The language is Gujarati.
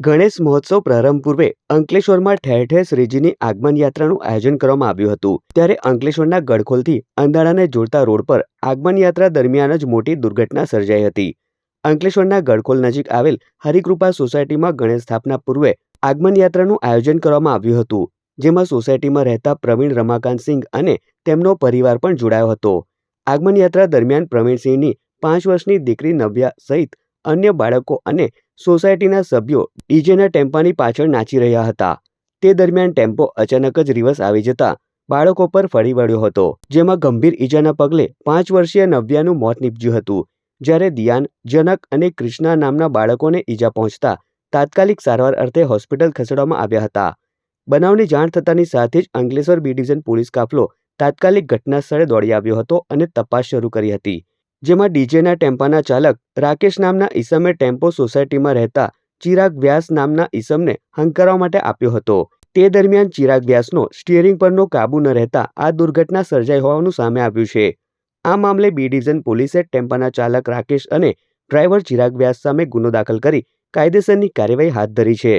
ગણેશ મહોત્સવ પ્રારંભ પૂર્વે અંકલેશ્વરમાં ઠેર ઠેર શ્રીજીની આગમન યાત્રાનું આયોજન કરવામાં આવ્યું હતું. ત્યારે અંકલેશ્વરના ગડખોલથી અંધારાને જોડતા રોડ પર આગમન યાત્રા દરમિયાન જ મોટી દુર્ઘટના સર્જાઈ હતી. અંકલેશ્વરના ગડખોલ નજીક આવેલ હરિકૃપા સોસાયટીમાં ગણેશ સ્થાપના પૂર્વે આગમન યાત્રાનું આયોજન કરવામાં આવ્યું હતું. જેમાં સોસાયટીમાં રહેતા પ્રવીણ રમાકાંતસિંહ અને તેમનો પરિવાર પણ જોડાયો હતો. આગમન યાત્રા દરમિયાન પ્રવીણસિંહની પાંચ વર્ષની દીકરી નવ્યા સહિત અન્ય બાળકો અને સોસાયટીના સભ્યો ડીજેના ટેમ્પાની પાછળ નાચી રહ્યા હતા. તે દરમિયાન ટેમ્પો અચાનક જ રિવર્સ આવી જતા બાળકો પર ફરી વળ્યો હતો, જેમાં ગંભીર ઈજાના પગલે પાંચ વર્ષીય નવ્યાનું મોત નીપજ્યું હતું. જ્યારે દિયાન, જનક અને કૃષ્ણા નામના બાળકોને ઈજા પહોંચતા તાત્કાલિક સારવાર અર્થે હોસ્પિટલ ખસેડવામાં આવ્યા હતા. બનાવની જાણ થતાની સાથે જ અંકલેશ્વર બી ડિવિઝન પોલીસ કાફલો તાત્કાલિક ઘટના સ્થળે દોડી આવ્યો હતો અને તપાસ શરૂ કરી હતી. જેમાં ડીજેના ટેમ્પાના ચાલક રાકેશ નામના ઈસમે ટેમ્પો સોસાયટીમાં રહેતા ચિરાગ વ્યાસ નામના ઈસમને હંકારવા માટે આપ્યો હતો. તે દરમિયાન ચિરાગ વ્યાસનો સ્ટિયરિંગ પરનો કાબુ ન રહેતા આ દુર્ઘટના સર્જાઈ હોવાનું સામે આવ્યું છે. આ મામલે બી ડિવિઝન પોલીસે ટેમ્પાના ચાલક રાકેશ અને ડ્રાઈવર ચિરાગ વ્યાસ સામે ગુનો દાખલ કરી કાયદેસરની કાર્યવાહી હાથ ધરી છે.